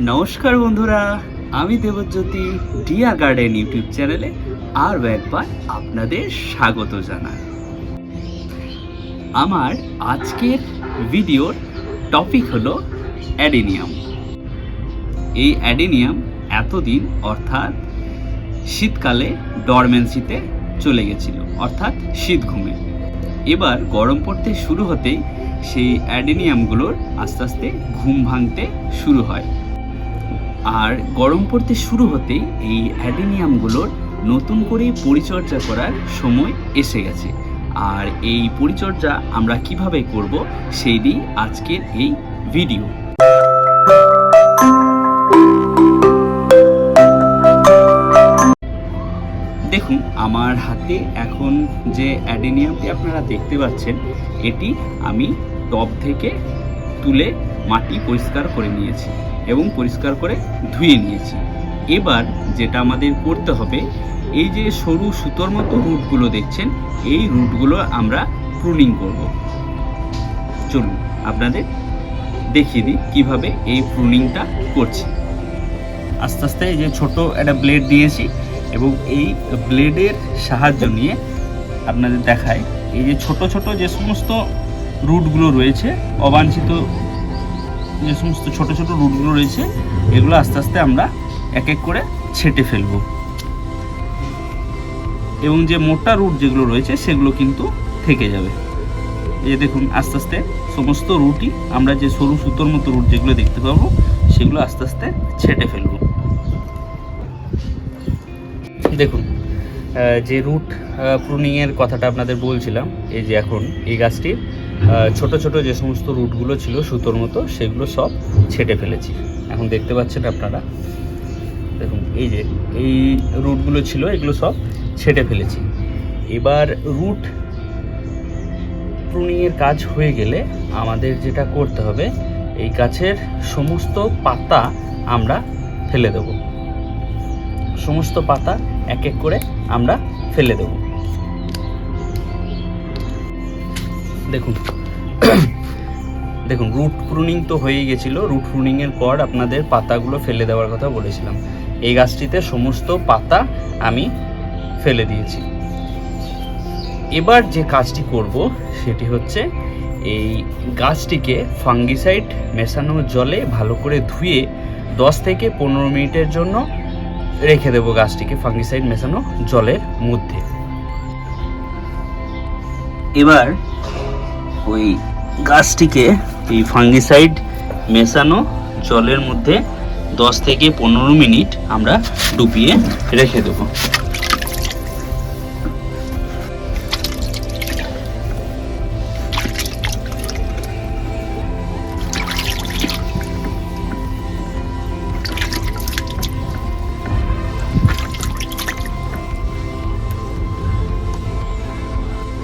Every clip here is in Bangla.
নমস্কার বন্ধুরা, আমি দেবজ্যোতি ডিয়া গার্ডেন ইউটিউব চ্যানেলে আরও একবার আপনাদের স্বাগত জানাই। আমার আজকের ভিডিওর টপিক হলো অ্যাডেনিয়াম। এই অ্যাডেনিয়াম এতদিন অর্থাৎ শীতকালে ডরমেন্সিতে চলে গেছিল, অর্থাৎ শীত ঘুমে এবার গরম পড়তে শুরু হতেই সেই অ্যাডেনিয়ামগুলোর আস্তে আস্তে ঘুম ভাঙতে শুরু হয়। আর গরম পড়তে শুরু হতেই এই অ্যাডেনিয়ামগুলোর নতুন করে পরিচর্যা করার সময় এসে গেছে। আর এই পরিচর্যা আমরা কীভাবে করব সেই আজকের এই ভিডিও। দেখুন, আমার হাতে এখন যে অ্যাডেনিয়ামটি আপনারা দেখতে পাচ্ছেন, এটি আমি টব থেকে তুলে মাটি পরিষ্কার করে নিয়েছি। এবং পরিষ্কার করে ধুয়ে নিয়েছি। এবার যেটা আমাদের করতে হবে, এই যে সরু সুতোর মতো রুটগুলো দেখছেন, এই রুটগুলো আমরা প্রুনিং করব। চলুন, আপনাদের দেখিয়ে দিই কীভাবে এই প্রুনিংটা করছি। আস্তে আস্তে এই যে ছোট একটা ব্লেড দিয়েছি এবং এই ব্লেডের সাহায্য নিয়ে আপনাদের দেখায় এই যে ছোট ছোট যে সমস্ত রুটগুলো রয়েছে, অবাঞ্ছিত যে সমস্ত ছোট ছোট রুটগুলো রয়েছে, এগুলো আস্তে আস্তে আমরা এক এক করে ছেটে ফেলব। এবং যে মোটা রুট যেগুলো রয়েছে, সেগুলো কিন্তু থেকে যাবে। এই দেখুন, আস্তে আস্তে সমস্ত রুটই আমরা যে সরু সুতোর মতো রুট যেগুলো দেখতে পাবো, সেগুলো আস্তে আস্তে ছেটে ফেলব। দেখুন যে রুট প্রুনিংয়ের কথাটা আপনাদের বলছিলাম, এই যে এখন এই গাছটির ছোট ছোট যে সমস্ত রুটগুলো ছিল সুতোর মতো, সেগুলো সব ছেটে ফেলেছি। এখন দেখতে পাচ্ছেন আপনারা, দেখুন, এই যে, এই রুটগুলো ছিল, এগুলো সব ছেটে ফেলেছি। এবার রুট প্রুনিংয়ের কাজ হয়ে গেলে আমাদের যেটা করতে হবে, এই গাছের সমস্ত পাতা আমরা ফেলে দেব। সমস্ত পাতা এক এক করে আমরা ফেলে দেব। দেখুন। দেখুন রুট প্রুনিং তো হয়েই গেছিল। রুট প্রুনিংয়ের পর আপনাদের পাতাগুলো ফেলে দেওয়ার কথা বলেছিলাম। এই গাছটিতে সমস্ত পাতা আমি ফেলে দিয়েছি। এবার যে কাজটি করব, সেটি হচ্ছে এই গাছটিকে ফাঙ্গিসাইড মেশানো জলে ভালো করে ধুয়ে দশ থেকে পনেরো মিনিটের জন্য রেখে দেবো গাছটিকে ফাঙ্গিসাইড মেশানো জলের মধ্যে। এবার ওই গাছটিকে, এই ফাঙ্গিসাইড মেশানো জলের মধ্যে দশ থেকে পনেরো মিনিট আমরা ডুবিয়ে রেখে দেবো।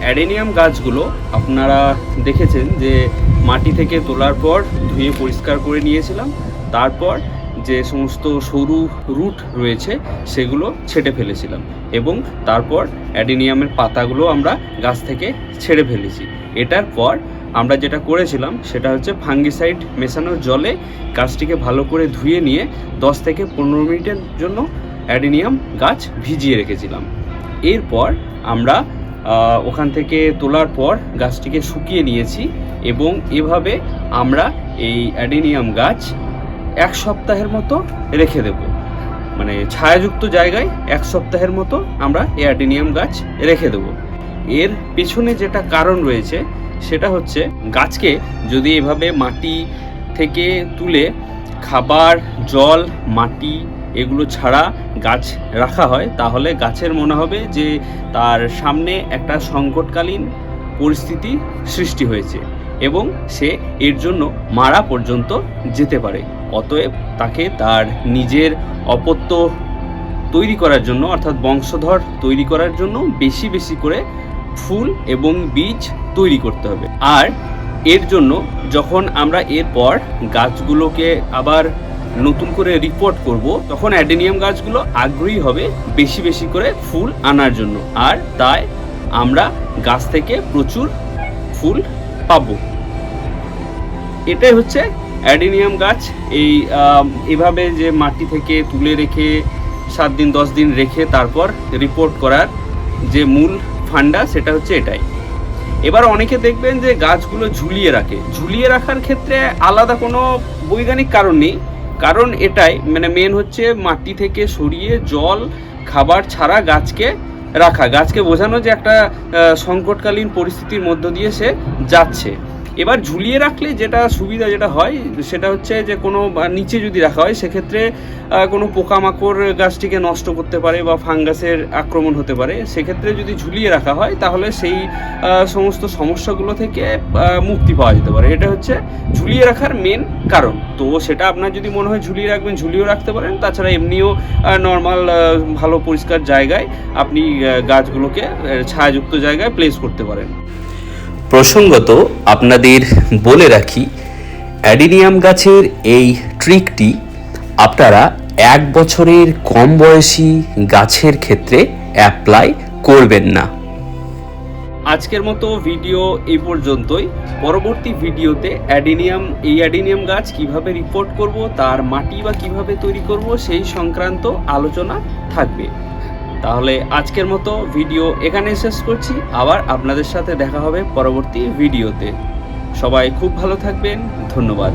অ্যাডেনিয়াম গাছগুলো আপনারা দেখেছেন যে মাটি থেকে তোলার পর ধুয়ে পরিষ্কার করে নিয়েছিলাম। তারপর যে সমস্ত সরু রুট রয়েছে, সেগুলো ছেটে ফেলেছিলাম এবং তারপর অ্যাডেনিয়ামের পাতাগুলো আমরা গাছ থেকে ছেড়ে ফেলেছি। এটার পর আমরা যেটা করেছিলাম, সেটা হচ্ছে ফাঙ্গিসাইড মেশানোর জলে গাছটিকে ভালো করে ধুয়ে নিয়ে দশ থেকে পনেরো মিনিটের জন্য অ্যাডেনিয়াম গাছ ভিজিয়ে রেখেছিলাম। এরপর আমরা ওখান থেকে তোলার পর গাছটিকে শুকিয়ে নিয়েছি এবং এভাবে আমরা এই অ্যাডেনিয়াম গাছ এক সপ্তাহের মতো রেখে দেব। মানে ছায়াযুক্ত জায়গায় এক সপ্তাহের মতো আমরা এই অ্যাডেনিয়াম গাছ রেখে দেব। এর পেছনে যেটা কারণ রয়েছে, সেটা হচ্ছে গাছকে যদি এভাবে মাটি থেকে তুলে খাবার, জল, মাটি এগুলো ছাড়া গাছ রাখা হয়, তাহলে গাছের মনে হবে যে তার সামনে একটা সংকটকালীন পরিস্থিতি সৃষ্টি হয়েছে এবং সে এর জন্য মারা পর্যন্ত যেতে পারে। অতএব তাকে তার নিজের অপত্য তৈরি করার জন্য, অর্থাৎ বংশধর তৈরি করার জন্য বেশি বেশি করে ফুল এবং বীজ তৈরি করতে হবে। আর এর জন্য যখন আমরা এরপর গাছগুলোকে আবার নতুন করে রিপোর্ট করব, তখন অ্যাডেনিয়াম গাছগুলো আগ্রহী হবে বেশি বেশি করে ফুল আনার জন্য। আর তাই আমরা গাছ থেকে প্রচুর ফুল পাবো। এটাই হচ্ছে অ্যাডেনিয়াম গাছ। এই এভাবে যে মাটি থেকে তুলে রেখে সাত দিন, দশ দিন রেখে তারপর রিপোর্ট করার যে মূল ফান্ডা, সেটা হচ্ছে এটাই। এবার অনেকে দেখবেন যে গাছগুলো ঝুলিয়ে রাখে। ঝুলিয়ে রাখার ক্ষেত্রে আলাদা কোনো বৈজ্ঞানিক কারণ নেই। কারণ এটাই মানে মেন হচ্ছে মাটি থেকে সরিয়ে জল, খাবার ছাড়া গাছকে রাখা। গাছকে বোঝানো যে একটা সংকটকালীন পরিস্থিতির মধ্য দিয়ে সে যাচ্ছে। এবার ঝুলিয়ে রাখলে যেটা সুবিধা যেটা হয়, সেটা হচ্ছে যে কোনো নিচে যদি রাখা হয়, সেক্ষেত্রে কোনো পোকামাকড় গাছটিকে নষ্ট করতে পারে বা ফাঙ্গাসের আক্রমণ হতে পারে। সেক্ষেত্রে যদি ঝুলিয়ে রাখা হয়, তাহলে সেই সমস্ত সমস্যাগুলো থেকে মুক্তি পাওয়া যেতে পারে। এটা হচ্ছে ঝুলিয়ে রাখার মেন কারণ। তো সেটা আপনার যদি মনে হয় ঝুলিয়ে রাখবেন, ঝুলিয়েও রাখতে পারেন। তাছাড়া এমনিও নর্মাল ভালো পরিষ্কার জায়গায় আপনি গাছগুলোকে ছায়াযুক্ত জায়গায় প্লেস করতে পারেন। প্রসঙ্গত আপনাদের বলে রাখি, অ্যাডিনিয়াম গাছের এই ট্রিকটি আপনারা এক বছরের কম বয়সী গাছের ক্ষেত্রে অ্যাপ্লাই করবেন না। আজকের মতো ভিডিও এই পর্যন্তই। পরবর্তী ভিডিওতে অ্যাডিনিয়াম, এই অ্যাডিনিয়াম গাছ কীভাবে রিপোর্ট করব, তার মাটি বা কীভাবে তৈরি করব, সেই সংক্রান্ত আলোচনা থাকবে। তাহলে আজকের মতো ভিডিও এখানে শেষ করছি। আবার আপনাদের সাথে দেখা হবে পরবর্তী ভিডিওতে। সবাই খুব ভালো থাকবেন। ধন্যবাদ।